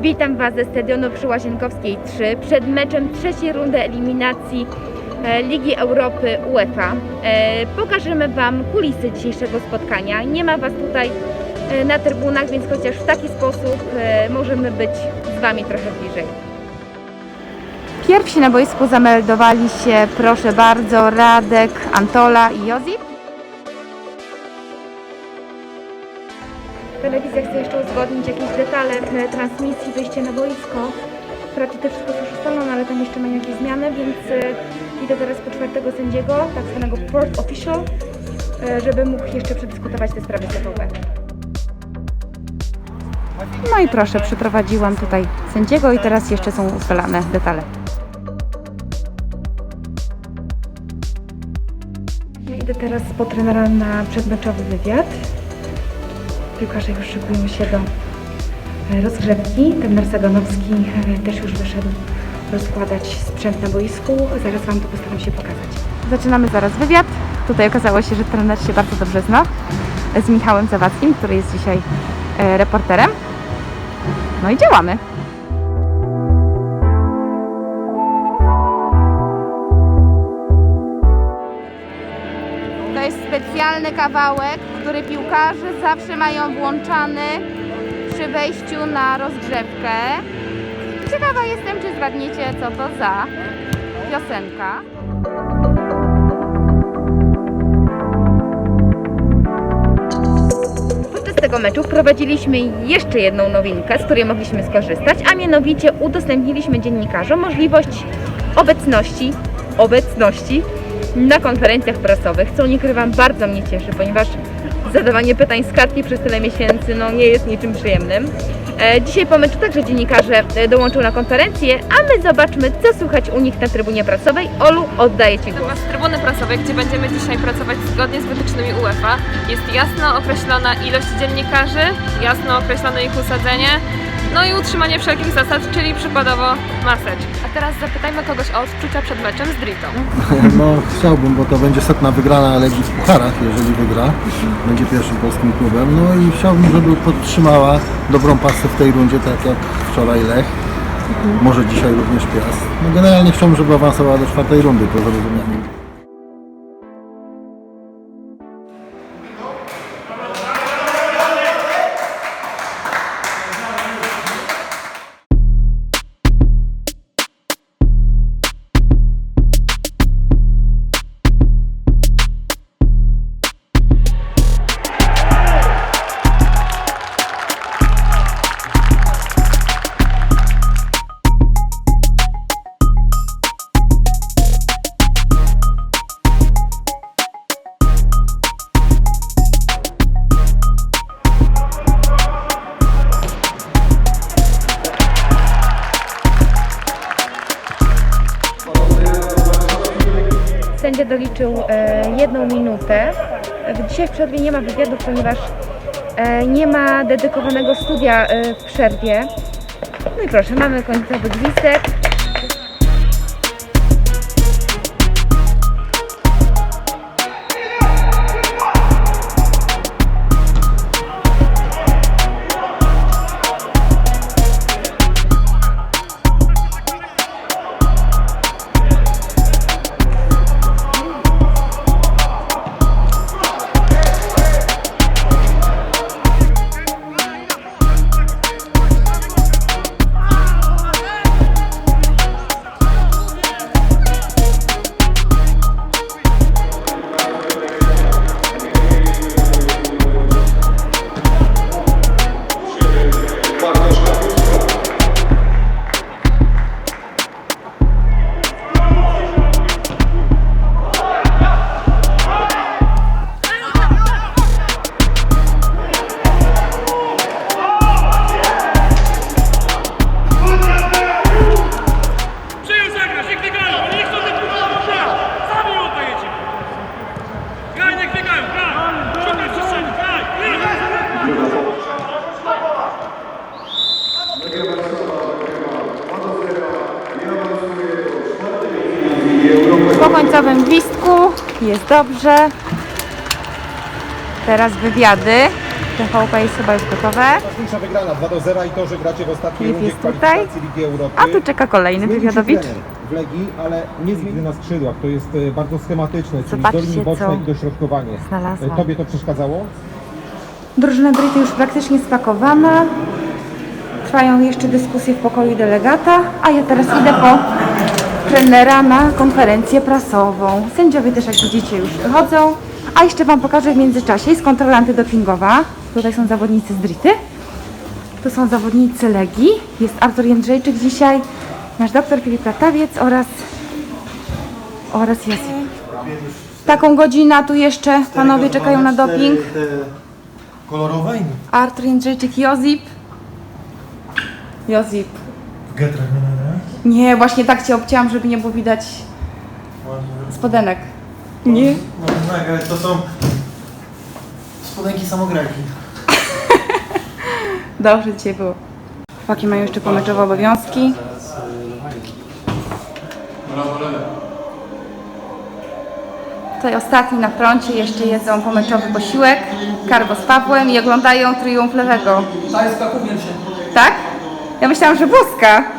Witam Was ze stadionu przy Łazienkowskiej 3 przed meczem trzeciej rundy eliminacji e, Ligi Europy UEFA. E, Pokażemy Wam kulisy dzisiejszego spotkania. Nie ma Was tutaj e, na trybunach, więc chociaż w taki sposób możemy być z Wami trochę bliżej. Pierwsi na boisku zameldowali się, proszę bardzo, Radek, Antola i Jozip. Telewizja chce jeszcze uzgodnić jakieś detale e, transmisji, wyjście na boisko. To wszystko już ustalone, ale tam jeszcze mają jakieś zmiany, więc e, idę teraz po czwartego sędziego, tak zwanego fourth official, e, żeby mógł jeszcze przedyskutować te sprawy setowe. No i proszę, przyprowadziłam tutaj sędziego i teraz jeszcze są ustalane detale. Ja idę teraz po trenera na przedmeczowy wywiad. Piłkarze już szykują się do e, rozgrzewki. Trener Saganowski e, też już wyszedł rozkładać sprzęt na boisku. Zaraz Wam to postaram się pokazać. Zaczynamy zaraz wywiad. Tutaj okazało się, że trener się bardzo dobrze zna z Michałem Zawadzkim, który jest dzisiaj e, reporterem. No i działamy. To jest specjalny kawałek, który piłkarze zawsze mają włączany przy wejściu na rozgrzewkę. Ciekawa jestem, czy zgadniecie, co to za piosenka. Tego meczu wprowadziliśmy jeszcze jedną nowinkę, z której mogliśmy skorzystać, a mianowicie udostępniliśmy dziennikarzom możliwość obecności, obecności na konferencjach prasowych, co nie krywam, bardzo mnie cieszy, ponieważ zadawanie pytań z kartki przez tyle miesięcy no, nie jest niczym przyjemnym. E, dzisiaj po meczu także dziennikarze e, dołączą na konferencję, a my zobaczmy, co słychać u nich na trybunie prasowej. Olu, oddaję Ci głos. Natomiast trybuny prasowej, gdzie będziemy dzisiaj pracować zgodnie z wytycznymi UEFA, jest jasno określona ilość dziennikarzy, jasno określone ich usadzenie, no i utrzymanie wszelkich zasad, czyli przykładowo maseczek. A teraz zapytajmy kogoś o odczucia przed meczem z Dritą. No chciałbym, bo to będzie setna wygrana Legii w Pucharach, jeżeli wygra. Będzie pierwszym polskim klubem. No i chciałbym, żeby podtrzymała dobrą pasę w tej rundzie, tak jak wczoraj Lech. Może dzisiaj również Piast. No generalnie chciałbym, żeby awansowała do czwartej rundy, to zrozumiałem. Sędzia doliczył e, jedną minutę. Dzisiaj w przerwie nie ma wywiadów, ponieważ e, nie ma dedykowanego studia e, w przerwie. No i proszę, mamy końcowy gwizdek. Po końcowym gwizdku jest dobrze. Teraz wywiady. TVP jest chyba już gotowe. Najważniejsza wygrana 2 do 0 i to, że gracie w ostatniej Filip rundzie jest tutaj. kwalifikacji Ligi Europy. A tu czeka kolejny Zmienił się wywiadowicz. trener W Legii, ale nie zmienił na skrzydłach. To jest e, bardzo schematyczne, czyli Zobaczcie, do linii co bocznej i dośrodkowanie. znalazłam. E, Tobie to przeszkadzało? Drużyna Brity już praktycznie spakowana. Trwają jeszcze dyskusje w pokoju delegata, a ja teraz idę po trenera na konferencję prasową. Sędziowie też, jak widzicie, już wychodzą. A jeszcze Wam pokażę w międzyczasie. Jest kontrola antydopingowa. Tutaj są zawodnicy z Brity. Tu są zawodnicy Legii. Jest Artur Jędrzejczyk dzisiaj, nasz doktor Filip Latawiec oraz, oraz Josip. Taką godzinę, tu jeszcze panowie czekają na doping. Kolorowe? Artur Jędrzejczyk, Jozip. Jozip. Nie, właśnie tak Cię obcięłam, żeby nie było widać spodenek. Nie? To są spodenki samograjki. Dobrze dzisiaj było. Chłopaki mają jeszcze pomeczowe obowiązki. Tutaj ostatni na froncie jeszcze jedzą pomeczowy posiłek, karbo z Pawłem i oglądają triumf lewego. Ta jest Wielsie. Tak? Ja myślałam, że włoska.